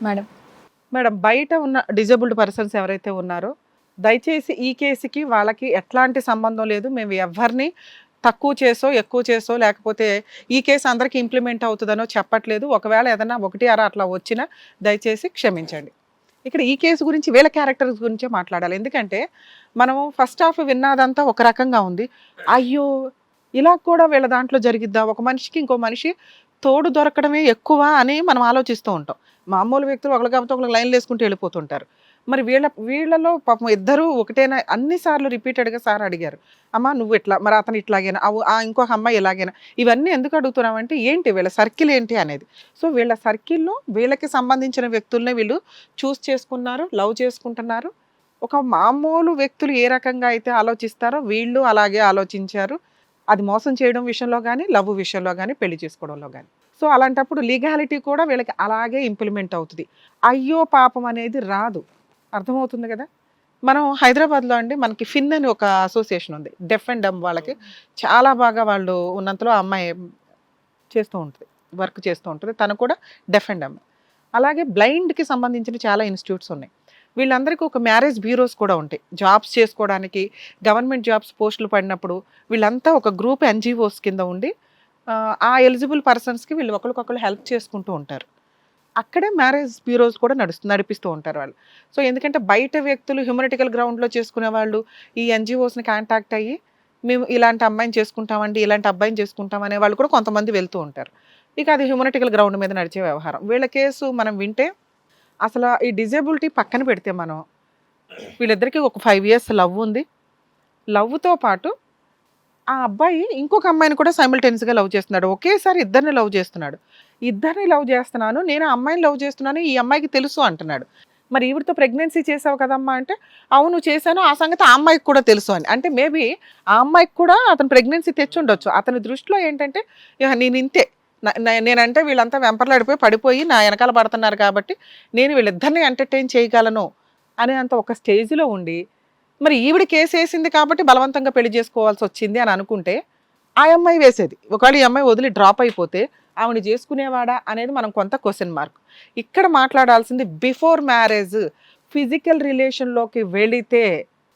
Madam. Madam బయట ఉన్న disabled persons ఎవరైతే ఉన్నారో దయచేసి ఈ కేసుకి వాళ్ళకి ఎట్లాంటి సంబంధం లేదు. మేము ఎవరిని తక్కువ చేసో ఎక్కువ చేసో లేకపోతే ఈ కేసు అందరికీ ఇంప్లిమెంట్ అవుతుందనో చెప్పట్లేదు. ఒకవేళ ఏదైనా ఒకటి అర అట్లా వచ్చినా దయచేసి క్షమించండి. ఇక్కడ ఈ కేసు గురించి వీళ్ళ క్యారెక్టర్స్ గురించే మాట్లాడాలి. ఎందుకంటే మనం ఫస్ట్ హాఫ్ విన్నదంతా ఒక రకంగా ఉంది. అయ్యో ఇలా కూడా వీళ్ళ దాంట్లో జరిగిద్దా? ఒక మనిషికి ఇంకో మనిషి తోడు దొరకడమే ఎక్కువ అని మనం ఆలోచిస్తూ ఉంటాం. మామూలు వ్యక్తులు ఒకరి కాబట్టి ఒకరికి లైన్లు వేసుకుంటూ వెళ్ళిపోతుంటారు. మరి వీళ్ళ వీళ్ళలో పాపం ఇద్దరు ఒకటేనా? అన్నిసార్లు రిపీటెడ్గా సార్ అడిగారు. అమ్మ నువ్వు ఇట్లా మరి అతను ఇట్లాగైనా ఆ ఇంకొక అమ్మాయి ఎలాగైనా ఇవన్నీ ఎందుకు అడుగుతున్నామంటే ఏంటి వీళ్ళ సర్కిల్ ఏంటి? అనేది. సో వీళ్ళ సర్కిల్లో వీళ్ళకి సంబంధించిన వ్యక్తుల్నే వీళ్ళు చూస్ చేసుకున్నారు లవ్ చేసుకుంటున్నారు. ఒక మామూలు వ్యక్తులు ఏ రకంగా అయితే ఆలోచిస్తారో వీళ్ళు అలాగే ఆలోచించారు. అది మోసం చేయడం విషయంలో కానీ లవ్ విషయంలో కానీ పెళ్ళి చేసుకోవడంలో కానీ సో అలాంటప్పుడు లీగాలిటీ కూడా వీళ్ళకి అలాగే ఇంప్లిమెంట్ అవుతుంది. అయ్యో పాపం అనేది రాదు. అర్థమవుతుంది కదా? మనం హైదరాబాద్లో అండి మనకి ఫిన్ అని ఒక అసోసియేషన్ ఉంది. డెఫ్ అండ్ డమ్ వాళ్ళకి. చాలా బాగా వాళ్ళు ఉన్నంతలో అమ్మాయి చేస్తూ ఉంటుంది. వర్క్ చేస్తూ ఉంటుంది. తను కూడా డెఫ్ అండ్ డమ్. అలాగే బ్లైండ్కి సంబంధించిన చాలా ఇన్స్టిట్యూట్స్ ఉన్నాయి. వీళ్ళందరికీ ఒక మ్యారేజ్ బ్యూరోస్ కూడా ఉంటాయి. జాబ్స్ చేసుకోవడానికి గవర్నమెంట్ జాబ్స్ పోస్టులు పడినప్పుడు వీళ్ళంతా ఒక గ్రూప్ ఎన్జిఓస్ కింద ఉండి ఆ, ఎలిజిబుల్ పర్సన్స్కి వీళ్ళు ఒకరికొకరు హెల్ప్ చేసుకుంటూ ఉంటారు. అక్కడే మ్యారేజ్ బ్యూరోస్ కూడా నడుస్తూ నడిపిస్తూ ఉంటారు వాళ్ళు. సో ఎందుకంటే బయట వ్యక్తులు హ్యూమనిటికల్ గ్రౌండ్లో చేసుకునే వాళ్ళు ఈ ఎన్జిఓస్ని కాంటాక్ట్ అయ్యి మేము ఇలాంటి అమ్మాయిని చేసుకుంటామండి ఇలాంటి అబ్బాయిని చేసుకుంటాం అనే వాళ్ళు కూడా కొంతమంది వెళ్తూ ఉంటారు. ఇక అది హ్యూమనిటికల్ గ్రౌండ్ మీద నడిచే వ్యవహారం. వీళ్ళ కేసు మనం వింటే అసలు ఈ డిజేబిలిటీ పక్కన పెడితే మనం వీళ్ళిద్దరికీ ఒక ఫైవ్ ఇయర్స్ లవ్ ఉంది. లవ్తో పాటు ఆ అబ్బాయి ఇంకొక అమ్మాయిని కూడా సైమిల్టేనియస్గా లవ్ చేస్తున్నాడు. ఒకేసారి ఇద్దరిని లవ్ చేస్తున్నాడు. ఇద్దరిని లవ్ చేస్తున్నాను నేను ఆ అమ్మాయిని లవ్ చేస్తున్నాను ఈ అమ్మాయికి తెలుసు అంటున్నాడు. మరి ఈవిడితో ప్రెగ్నెన్సీ చేసావు కదమ్మా అంటే అవును చేశాను ఆ సంగతి ఆ అమ్మాయికి కూడా తెలుసు అని. అంటే మేబీ ఆ అమ్మాయికి కూడా అతను ప్రెగ్నెన్సీ తెచ్చి ఉండొచ్చు అతని దృష్టిలో ఏంటంటే నేను ఇంతే. నేనంటే వీళ్ళంతా వెంపర్లాడిపోయి పడిపోయి నా వెనకాల పడుతున్నారు కాబట్టి నేను వీళ్ళిద్దరిని ఎంటర్టైన్ చేయగలను అనే అంత ఒక స్టేజ్లో ఉండి మరి ఈవిడ కేసు వేసింది కాబట్టి బలవంతంగా పెళ్ళి చేసుకోవాల్సి వచ్చింది అని అనుకుంటే ఆ అమ్మాయి వేసేది. ఒకవేళ ఈ అమ్మాయి వదిలి డ్రాప్ అయిపోతే ఆవిడ చేసుకునేవాడా అనేది మనం కొంత క్వశ్చన్ మార్క్ ఇక్కడ మాట్లాడాల్సింది బిఫోర్ మ్యారేజ్ ఫిజికల్ రిలేషన్లోకి వెళితే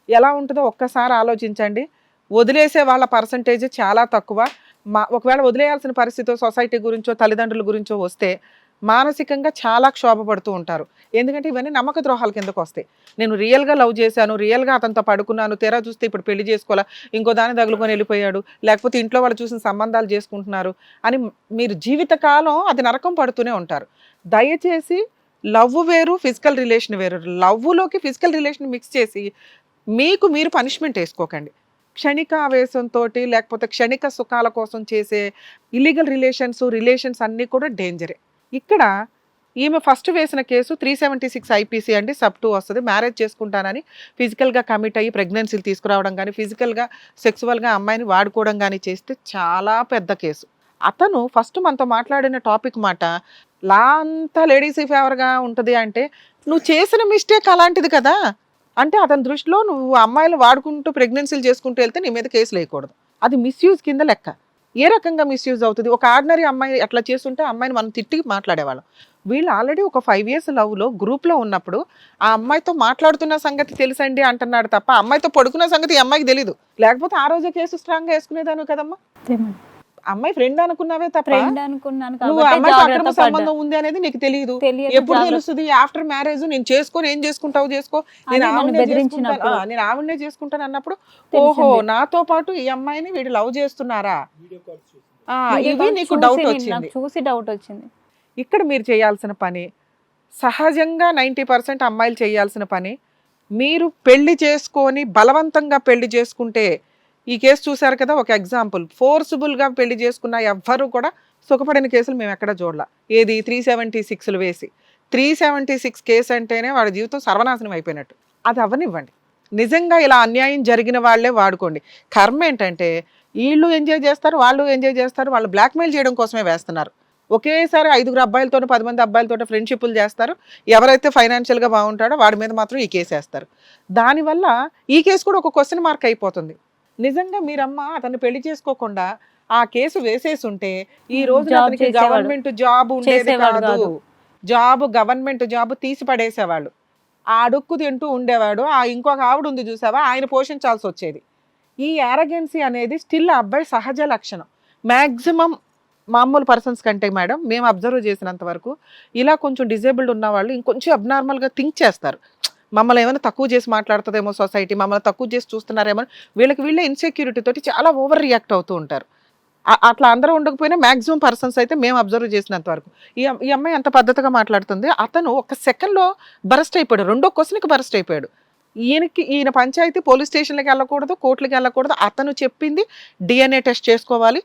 ఎలా ఉంటుందో ఒక్కసారి ఆలోచించండి. వదిలేసే వాళ్ళ పర్సంటేజ్ చాలా తక్కువ. మా ఒకవేళ వదిలేయాల్సిన పరిస్థితి సొసైటీ గురించో తల్లిదండ్రుల గురించో వస్తే మానసికంగా చాలా క్షోభపడుతూ ఉంటారు. ఎందుకంటే ఇవన్నీ నమ్మక ద్రోహాల కిందకు వస్తాయి. నేను రియల్గా లవ్ చేశాను రియల్గా అతనితో పడుకున్నాను తెరా చూస్తే ఇప్పుడు పెళ్ళి చేసుకోవాలా ఇంకో దాన్ని తగులుకొని వెళ్ళిపోయాడు లేకపోతే ఇంట్లో వాళ్ళు చూసిన సంబంధాలు చేసుకుంటున్నారు అని మీరు జీవితకాలం అది నరకం పడుతూనే ఉంటారు. దయచేసి లవ్ వేరు ఫిజికల్ రిలేషన్ వేరు. లవ్లోకి ఫిజికల్ రిలేషన్ మిక్స్ చేసి మీకు మీరు పనిష్మెంట్ వేసుకోకండి. క్షణిక ఆవేశంతో లేకపోతే క్షణిక సుఖాల కోసం చేసే ఇల్లీగల్ రిలేషన్స్ రిలేషన్స్ అన్నీ కూడా డేంజరే. ఇక్కడ ఈమె ఫస్ట్ వేసిన case three seventy six IPC అండి. సబ్ టూ వస్తుంది. మ్యారేజ్ చేసుకుంటానని ఫిజికల్గా కమిట్ అయ్యి ప్రెగ్నెన్సీలు తీసుకురావడం కానీ ఫిజికల్గా సెక్సువల్గా అమ్మాయిని వాడుకోవడం కానీ చేస్తే చాలా పెద్ద కేసు. అతను ఫస్ట్ మనతో మాట్లాడిన టాపిక్ మాట లా అంతా లేడీస్ ఫేవర్గా ఉంటుంది అంటే నువ్వు చేసిన మిస్టేక్ అలాంటిది కదా? అంటే అతని దృష్టిలో నువ్వు అమ్మాయిలు వాడుకుంటూ ప్రెగ్నెన్సీలు చేసుకుంటూ వెళ్తే నీ మీద కేసు లేకూడదు అది మిస్యూజ్ కింద లెక్క. ఏ రకంగా మిస్యూజ్ అవుతుంది? ఒక ఆర్డినరీ అమ్మాయి అట్లా చేస్తుంటే అమ్మాయిని మనం తిట్టి మాట్లాడేవాళ్ళం. వీళ్ళు ఆల్రెడీ ఒక ఫైవ్ ఇయర్స్ లవ్లో గ్రూప్లో ఉన్నప్పుడు ఆ అమ్మాయితో మాట్లాడుతున్న సంగతి తెలుసండి అంటున్నాడు తప్ప అమ్మాయితో పడుకున్న సంగతి ఈ అమ్మాయికి తెలియదు లేకపోతే ఆ రోజే కేసు స్ట్రాంగ్గా వేసుకునేదాను కదమ్మా? అమ్మాయి ఫ్రెండ్ అనుకున్నావే తప్ప ఫ్రెండ్ అనుకున్నాను నువ్వు అమ్మాయితో అక్రమ. సంబంధం ఉంది అనేది నీకు తెలియదు ఎప్పుడు. తెలుస్తుంది ఆఫ్టర్ మ్యారేజ్ నేను చేసుకొని ఏం చేసుకుంటావు చేసుకో నేను ఆవిడనే. చేసుకుంటాను నేను ఆవిడనే చేసుకుంటాను అన్నప్పుడు. ఓహో నాతో పాటు ఈ అమ్మాయిని వీడు లవ్ చేస్తున్నారా ఇవి నీకు చూసి డౌట్ వచ్చింది నాకు చూసి డౌట్ వచ్చింది ఇక్కడ మీరు చేయాల్సిన పని సహజంగా నైంటీ పర్సెంట్ అమ్మాయిలు చేయాల్సిన పని మీరు పెళ్ళి చేసుకొని బలవంతంగా పెళ్ళి చేసుకుంటే ఈ కేసు చూశారు కదా ఒక ఎగ్జాంపుల్. ఫోర్సిబుల్గా పెళ్ళి చేసుకున్న ఎవ్వరూ కూడా సుఖపడిన కేసులు మేము ఎక్కడ చూడలా. ఏది? త్రీ సెవెంటీ సిక్స్లు వేసి. త్రీ సెవెంటీ సిక్స్ కేసు అంటేనే వాడి జీవితం సర్వనాశనం అయిపోయినట్టు. అది అవనివ్వండి నిజంగా ఇలా అన్యాయం జరిగిన వాళ్ళే వాడుకోండి. కర్మ ఏంటంటే వీళ్ళు ఎంజాయ్ చేస్తారు వాళ్ళు ఎంజాయ్ చేస్తారు వాళ్ళు బ్లాక్మెయిల్ చేయడం కోసమే వేస్తున్నారు. ఒకేసారి ఐదుగురు అబ్బాయిలతో పది మంది అబ్బాయిలతో ఫ్రెండ్షిప్లు చేస్తారు. ఎవరైతే ఫైనాన్షియల్గా బాగుంటాడో వాడి మీద మాత్రం ఈ కేసు వేస్తారు. దానివల్ల ఈ కేసు కూడా ఒక క్వశ్చన్ మార్క్ అయిపోతుంది. నిజంగా మీరమ్మ అతన్ని పెళ్ళి చేసుకోకుండా ఆ కేసు వేసేసి ఉంటే ఈ రోజు అతనికి. గవర్నమెంట్ జాబ్ ఉండేది కాదు. జాబ్ గవర్నమెంట్ జాబ్ తీసి పడేసేవాళ్ళు ఆ అడుక్కు తింటూ ఉండేవాడు. ఆ ఇంకొక ఆవిడ ఉంది చూసావా? ఆయన పోషించాల్సి వచ్చేది. ఈ యారగెన్సీ అనేది స్టిల్ అబ్బాయి సహజ లక్షణం. మ్యాక్సిమం మామూలు పర్సన్స్ కంటే మేడం మేము అబ్జర్వ్ చేసినంత వరకు ఇలా కొంచెం డిజేబుల్డ్ ఉన్న వాళ్ళు ఇంకొంచెం అబ్నార్మల్గా థింక్ చేస్తారు. మమ్మల్ని ఏమైనా తక్కువ చేసి మాట్లాడుతుందేమో సొసైటీ మమ్మల్ని తక్కువ చేసి చూస్తున్నారేమో వీళ్ళకి వీళ్ళే ఇన్సెక్యూరిటీ తోటి చాలా ఓవర్ రియాక్ట్ అవుతూ ఉంటారు. అట్లా అందరూ ఉండకపోయినా మ్యాక్సిమం పర్సన్స్ అయితే మేము అబ్జర్వ్ చేసినంత వరకు. ఈ ఈ అమ్మాయి ఎంత పద్ధతిగా మాట్లాడుతుంది? అతను ఒక సెకండ్లో బరస్ట్ అయిపోయాడు. రెండో క్వశ్చన్కి బరస్ట్ అయిపోయాడు. ఈయనకి ఈయన పంచాయతీ పోలీస్ స్టేషన్లకు వెళ్ళకూడదు కోర్టులకు వెళ్ళకూడదు. అతను చెప్పింది డిఎన్ఏ టెస్ట్ చేసుకోవాలి.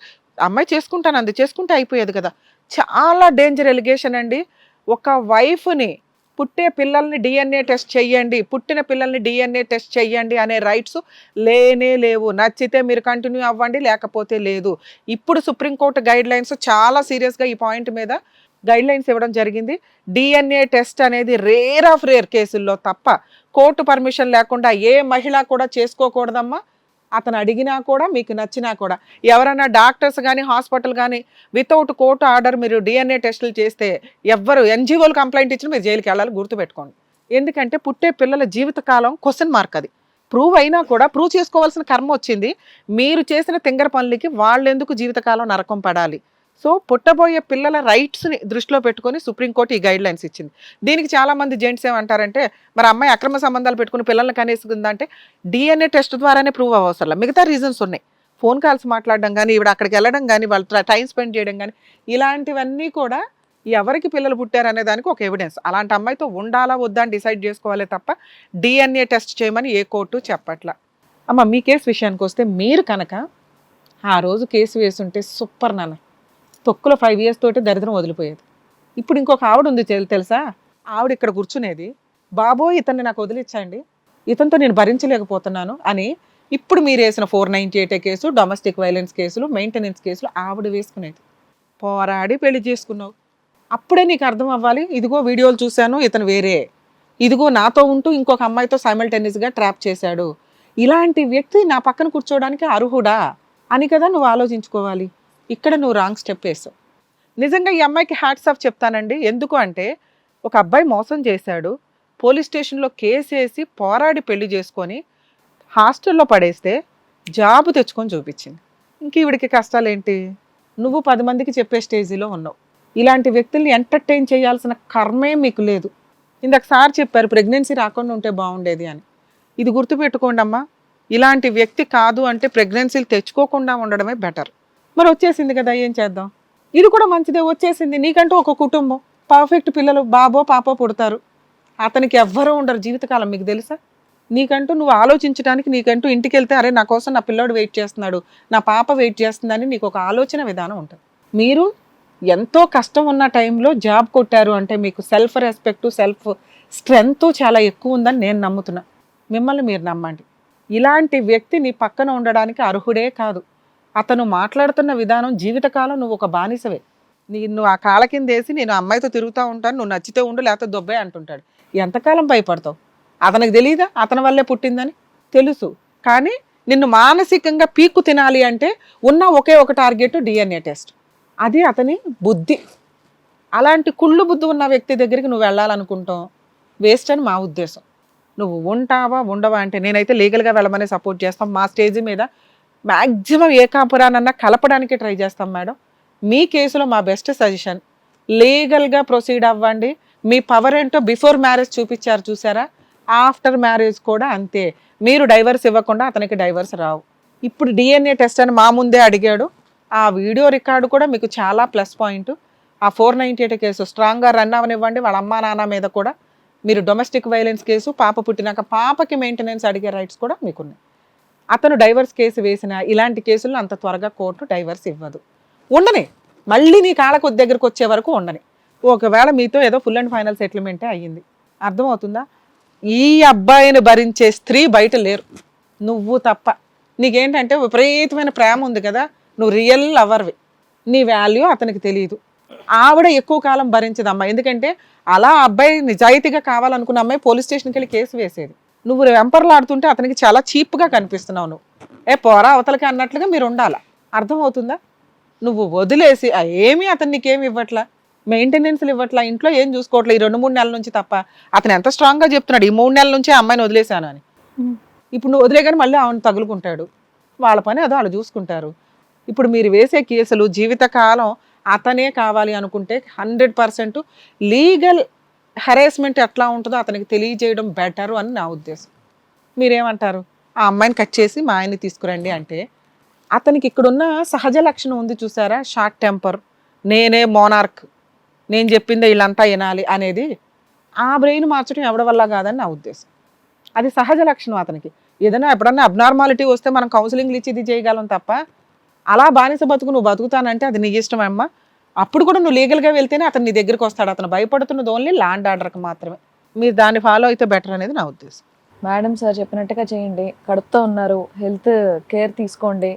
అమ్మాయి చేసుకుంటాను అంది చేసుకుంటే అయిపోయేది కదా. చాలా డేంజర్ ఎలిగేషన్ అండి. ఒక వైఫ్ని పుట్టే పిల్లల్ని డిఎన్ఏ టెస్ట్ చేయండి పుట్టిన పిల్లల్ని డిఎన్ఏ టెస్ట్ చేయండి అనే రైట్స్ లేనే లేవు. నచ్చితే మీరు కంటిన్యూ అవ్వండి లేకపోతే లేదు. ఇప్పుడు సుప్రీంకోర్టు గైడ్ లైన్స్ చాలా సీరియస్గా ఈ పాయింట్ మీద గైడ్ లైన్స్ ఇవ్వడం జరిగింది. డిఎన్ఏ టెస్ట్ అనేది రేర్ ఆఫ్ రేర్ కేసుల్లో తప్ప కోర్టు పర్మిషన్ లేకుండా ఏ మహిళ కూడా చేసుకోకూడదమ్మా. అతను అడిగినా కూడా మీకు నచ్చినా కూడా. ఎవరైనా డాక్టర్స్ కానీ హాస్పిటల్ కానీ వితౌట్ కోర్టు ఆర్డర్ మీరు డిఎన్ఏ టెస్టులు చేస్తే ఎవ్వరు ఎన్జిఓలు కంప్లైంట్ ఇచ్చిన మీరు జైలుకి వెళ్ళాలి గుర్తుపెట్టుకోండి. ఎందుకంటే పుట్టే పిల్లల జీవితకాలం క్వశ్చన్ మార్క్ అది. ప్రూవ్ అయినా కూడా ప్రూవ్ చేసుకోవాల్సిన కర్మ వచ్చింది. మీరు చేసిన తింగర పనులకి వాళ్ళెందుకు జీవితకాలం నరకం పడాలి? సో పుట్టబోయే పిల్లల రైట్స్ని దృష్టిలో పెట్టుకొని సుప్రీంకోర్టు ఈ గైడ్ లైన్స్ ఇచ్చింది. దీనికి చాలామంది జెంట్స్ ఏమంటారంటే మరి అమ్మాయి అక్రమ సంబంధాలు పెట్టుకుని పిల్లల్ని కనేసుకుందంటే డిఎన్ఏ టెస్ట్ ద్వారానే ప్రూవ్ అవ్వసరం మిగతా రీజన్స్ ఉన్నాయి. ఫోన్ కాల్స్ మాట్లాడడం కానీ ఈవిడ అక్కడికి వెళ్ళడం కానీ వాళ్ళ టైం స్పెండ్ చేయడం కానీ ఇలాంటివన్నీ కూడా ఎవరికి పిల్లలు పుట్టారనే దానికి ఒక ఎవిడెన్స్. అలాంటి అమ్మాయితో ఉండాలా వద్దా అని డిసైడ్ చేసుకోవాలి తప్ప డిఎన్ఏ టెస్ట్ చేయమని ఏ కోర్టు చెప్పట్లా. అమ్మ మీ కేసు విషయానికి వస్తే మీరు కనుక ఆ రోజు కేసు వేసుంటే సూపర్ నాన్న. తొక్కులో ఫైవ్ ఇయర్స్ తోటి దరిద్రం వదిలిపోయేది. ఇప్పుడు ఇంకొక ఆవిడ ఉంది తెలుసా? ఆవిడ ఇక్కడ కూర్చునేది బాబోయ్ ఇతన్ని నాకు వదిలించండి ఇతనితో నేను భరించలేకపోతున్నాను అని ఇప్పుడు మీరు వేసిన four ninety eight case domestic violence కేసులు మెయింటెనెన్స్ కేసులు ఆవిడ వేసుకునేది. పోరాడి పెళ్ళి చేసుకున్నావు. అప్పుడే నీకు అర్థం అవ్వాలి ఇదిగో వీడియోలు చూశాను ఇతను వేరే. ఇదిగో నాతో ఉంటూ ఇంకొక అమ్మాయితో సైమల్టేనియస్గా ట్రాప్ చేశాడు. ఇలాంటి వ్యక్తి నా పక్కన కూర్చోవడానికి అర్హుడా? అని కదా నువ్వు ఆలోచించుకోవాలి. ఇక్కడ నువ్వు రాంగ్ స్టెప్ వేసావు. నిజంగా ఈ అమ్మాయికి హ్యాట్స్ ఆఫ్ చెప్తానండి. ఎందుకు అంటే ఒక అబ్బాయి మోసం చేశాడు పోలీస్ స్టేషన్లో కేసు వేసి పోరాడి పెళ్ళి చేసుకొని హాస్టల్లో పడేస్తే జాబ్ తెచ్చుకొని చూపించింది. ఇంక ఈవిడికి కష్టాలు ఏంటి నువ్వు పది మందికి చెప్పే స్టేజీలో ఉన్నావు. ఇలాంటి వ్యక్తుల్ని ఎంటర్టైన్ చేయాల్సిన కర్మే మీకు లేదు. ఇందాక సార్ చెప్పారు ప్రెగ్నెన్సీ రాకుండా ఉంటే బాగుండేది అని. ఇది గుర్తుపెట్టుకోండి అమ్మా ఇలాంటి వ్యక్తి కాదు అంటే ప్రెగ్నెన్సీలు తెచ్చుకోకుండా ఉండడమే బెటర్. మరి వచ్చేసింది కదా ఏం చేద్దాం? ఇది కూడా మంచిదే వచ్చేసింది. నీకంటూ ఒక కుటుంబం. పర్ఫెక్ట్ పిల్లలు బాబో పాపో పుడతారు. అతనికి ఎవ్వరూ ఉండరు జీవితకాలం మీకు తెలుసా? నీకంటూ నువ్వు ఆలోచించడానికి నీకంటూ ఇంటికి వెళ్తే అరే నా కోసం నా పిల్లోడు వెయిట్ చేస్తున్నాడు నా పాప వెయిట్ చేస్తుందని నీకు ఒక ఆలోచన విధానం ఉంటుంది. మీరు ఎంతో కష్టం ఉన్న టైంలో జాబ్ కొట్టారు అంటే మీకు సెల్ఫ్ రెస్పెక్ట్ సెల్ఫ్ స్ట్రెంగ్త్ చాలా ఎక్కువ ఉందని నేను నమ్ముతున్నా. మిమ్మల్ని మీరు నమ్మండి. ఇలాంటి వ్యక్తి నీ పక్కన ఉండడానికి అర్హుడే కాదు. అతను మాట్లాడుతున్న విధానం జీవితకాలం నువ్వు ఒక బానిసవే. నిన్ను ఆ కాళ్ళ కింద వేసి నేను అమ్మాయితో తిరుగుతూ ఉంటాను నువ్వు నచ్చితే ఉండు లేకపోతే దొబ్బే అంటుంటాడు. ఎంతకాలం భయపడతావు? అతనికి తెలియదా అతని వల్లే పుట్టిందని? తెలుసు. కానీ నిన్ను మానసికంగా పీక్కు తినాలి అంటే ఉన్న ఒకే ఒక టార్గెట్ డిఎన్ఏ టెస్ట్. అది అతని బుద్ధి. అలాంటి కుళ్ళు బుద్ధి ఉన్న వ్యక్తి దగ్గరికి నువ్వు వెళ్ళాలనుకుంటావు. వేస్ట్ అని మా ఉద్దేశం. నువ్వు ఉంటావా ఉండవా అంటే నేనైతే లీగల్గా వెళ్ళమని సపోర్ట్ చేస్తాం. మా స్టేజ్ మీద మ్యాక్సిమం ఏ కాపురానన్నా కలపడానికి ట్రై చేస్తాం మేడం. మీ కేసులో మా బెస్ట్ సజెషన్. లీగల్గా ప్రొసీడ్ అవ్వండి. మీ పవర్ ఏంటో బిఫోర్ మ్యారేజ్ చూపించారు చూసారా? ఆఫ్టర్ మ్యారేజ్ కూడా అంతే. మీరు డైవర్స్ ఇవ్వకుండా అతనికి డైవర్స్ రావు. ఇప్పుడు డిఎన్ఏ టెస్ట్ అని మా ముందే అడిగాడు. ఆ వీడియో రికార్డు కూడా మీకు చాలా ప్లస్ పాయింట్. ఆ ఫోర్ నైంటీ ఎయిట్ కేసు స్ట్రాంగ్గా రన్ అవనివ్వండి. వాళ్ళ అమ్మా నాన్న మీద కూడా. మీరు డొమెస్టిక్ వైలెన్స్ కేసు పాప పుట్టినాక పాపకి మెయింటెనెన్స్ అడిగే రైట్స్ కూడా మీకున్నాయి. అతను డైవర్స్ కేసు వేసిన ఇలాంటి కేసుల్లో అంత త్వరగా కోర్టు డైవర్స్ ఇవ్వదు. ఉండని. మళ్ళీ నీ కాళ్ళకు దగ్గరకు వచ్చే వరకు ఉండని. ఒకవేళ మీతో ఏదో ఫుల్ అండ్ ఫైనల్ సెటిల్మెంటే అయ్యింది. అర్థమవుతుందా? ఈ అబ్బాయిని భరించే స్త్రీ బయట లేరు. నువ్వు తప్ప. నీకేంటంటే విపరీతమైన ప్రేమ ఉంది కదా. నువ్వు రియల్ లవర్వి. నీ వాల్యూ అతనికి తెలియదు ఆవిడ ఎక్కువ కాలం భరించదమ్మా. ఎందుకంటే అలా అబ్బాయి నిజాయితీగా కావాలనుకున్న అమ్మాయి పోలీస్ స్టేషన్కి వెళ్ళి కేసు వేసేది. నువ్వు వెంపర్లాడుతుంటే అతనికి చాలా చీప్గా కనిపిస్తున్నావు నువ్వు. ఏ పోరా అవతలకి అన్నట్లుగా మీరు ఉండాలా? అర్థమవుతుందా? నువ్వు వదిలేసి ఏమీ అతను నీకేమి ఇవ్వట్లా? మెయింటెనెన్స్లు ఇవ్వట్లా? ఇంట్లో ఏం చూసుకోవట్లే ఈ రెండు మూడు నెలల నుంచి తప్ప? అతను ఎంత స్ట్రాంగ్గా చెప్తున్నాడు ఈ మూడు నెలల నుంచి అమ్మాయిని వదిలేశాను అని. ఇప్పుడు నువ్వు వదిలేగానే మళ్ళీ ఆమెను తగులుకుంటాడు. వాళ్ళ పని అదో వాళ్ళు చూసుకుంటారు. ఇప్పుడు మీరు వేసే కేసులు జీవితకాలం అతనే కావాలి అనుకుంటే హండ్రెడ్ పర్సెంట్ లీగల్ హెరాస్మెంట్ ఎట్లా ఉంటుందో అతనికి తెలియజేయడం బెటర్ అని నా ఉద్దేశం. మీరేమంటారు? ఆ అమ్మాయిని కట్ చేసి మా ఆయన్ని తీసుకురండి అంటే అతనికి ఇక్కడున్న సహజ లక్షణం ఉంది చూసారా? షార్ట్ టెంపర్ నేనే మోనార్క్ నేను చెప్పిందే వీళ్ళంతా వినాలి అనేది ఆ బ్రెయిన్ మార్చడం ఎవడి వల్ల కాదని నా ఉద్దేశం. అది సహజ లక్షణం అతనికి. ఏదైనా ఎప్పుడన్నా అబ్నార్మాలిటీ వస్తే మనం కౌన్సిలింగ్లు ఇచ్చి ఇది చేయగలం తప్ప అలా బానిస బతుకు నువ్వు బతుకుతానంటే అది నీ ఇష్టం అమ్మ. అప్పుడు కూడా నువ్వు లీగల్గా వెళ్తేనే అతను నీ దగ్గరికి వస్తాడు. అతను భయపడుతున్నది ఓన్లీ ల్యాండ్ ఆర్డర్కి మాత్రమే. మీరు దాన్ని ఫాలో అయితే బెటర్ అనేది నా ఉద్దేశం. మేడం సార్ చెప్పినట్టుగా చేయండి. కడుపుతో ఉన్నారు. హెల్త్ కేర్ తీసుకోండి.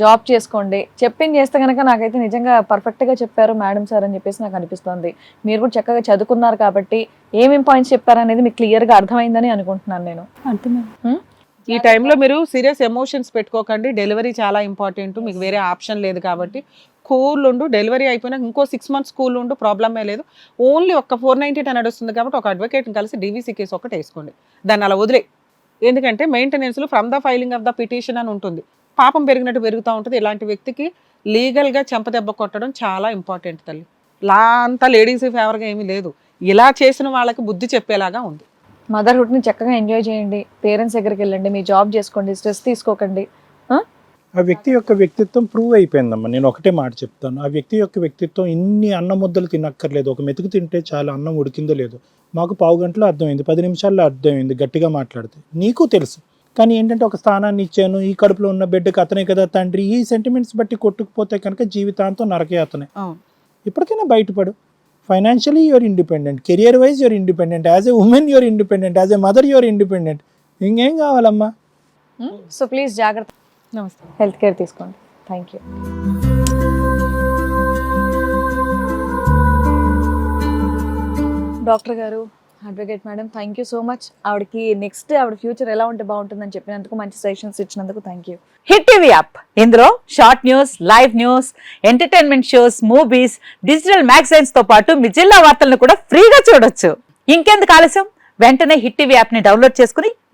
జాబ్ చేసుకోండి. చెప్పింది చేస్తే కనుక నాకైతే నిజంగా పర్ఫెక్ట్గా చెప్పారు మేడం సార్ అని చెప్పేసి నాకు అనిపిస్తోంది. మీరు కూడా చక్కగా చదువుకున్నారు కాబట్టి ఏమేం పాయింట్స్ చెప్పారు అనేది మీకు క్లియర్గా అర్థమైందని అనుకుంటున్నాను నేను. అర్థమైంది ఈ టైంలో మీరు సీరియస్ ఎమోషన్స్ పెట్టుకోకండి. డెలివరీ చాలా ఇంపార్టెంట్. మీకు వేరే ఆప్షన్ లేదు కాబట్టి స్కూల్ ఉండు డెలివరీ అయిపోయినాక ఇంకో సిక్స్ మంత్స్ స్కూల్ ఉండు ప్రాబ్లమే లేదు. ఓన్లీ ఒక ఫోర్ నైంటీ టెన్ నడుస్తుంది కాబట్టి ఒక అడ్వకేట్ని కలిసి డీవీసీ కేసు ఒకటి వేసుకోండి. దాన్ని అలా వదిలే. ఎందుకంటే మెయింటెనెన్స్లో from the filing of the petition అని ఉంటుంది. పాపం పెరిగినట్టు పెరుగుతూ ఉంటుంది. ఇలాంటి వ్యక్తికి లీగల్గా చెంపదెబ్బ కొట్టడం చాలా ఇంపార్టెంట్ తల్లి. లా అంతా లేడీస్ ఫేవర్గా ఏమీ లేదు. ఇలా చేసిన వాళ్ళకి బుద్ధి చెప్పేలాగా ఉంది. మదర్హుడ్ని చక్కగా ఎంజాయ్ చేయండి. పేరెంట్స్ దగ్గరికి వెళ్ళండి. మీ జాబ్ చేసుకోండి. స్ట్రెస్ తీసుకోకండి. ఆ వ్యక్తి యొక్క వ్యక్తిత్వం ప్రూవ్ అయిపోయిందమ్మా. నేను ఒకటే మాట చెప్తాను. ఆ వ్యక్తి యొక్క వ్యక్తిత్వం ఇన్ని అన్నం ముద్దలు తినక్కర్లేదు. ఒక మెతుకు తింటే చాలా అన్నం ఉడికిందో లేదో. మాకు పావు గంటలో అర్థమైంది పది నిమిషాల్లో అర్థమైంది గట్టిగా మాట్లాడితే. నీకు తెలుసు. కానీ ఏంటంటే ఒక స్థానాన్ని ఇచ్చాను ఈ కడుపులో ఉన్న బిడ్డకి అతనే కదా తండ్రి ఈ సెంటిమెంట్స్ బట్టి కొట్టుకుపోతే కనుక జీవితాంతం నరకయాతనే. అవును. ఇప్పటికైనా బయటపడు. Financially your independent career wise your independent as a woman your independent as a mother your independent ఇంకేం కావాలమ్మా? సో ప్లీజ్ జాగ్రత్త. నమస్తే. హెల్త్ కేర్ తీసుకోండి. Thank you. డాక్టర్ గారు advocate madam thank you so much. ఆవిడకి నెక్స్ట్ ఆవిడ future ఎలా ఉంటే బాగుంటుందని చెప్పినందుకు మంచి సజెషన్స్ ఇచ్చినందుకు thank you. Hit TV app. ఇందులో short news live news entertainment shows movies digital మ్యాగజైన్స్తో పాటు మీ జిల్లా వార్తలను కూడా ఫ్రీగా చూడొచ్చు. ఇంకెందుకు ఆలస్యం? వెంటనే హిట్ టీవీ యాప్ని డౌన్లోడ్ చేసుకుని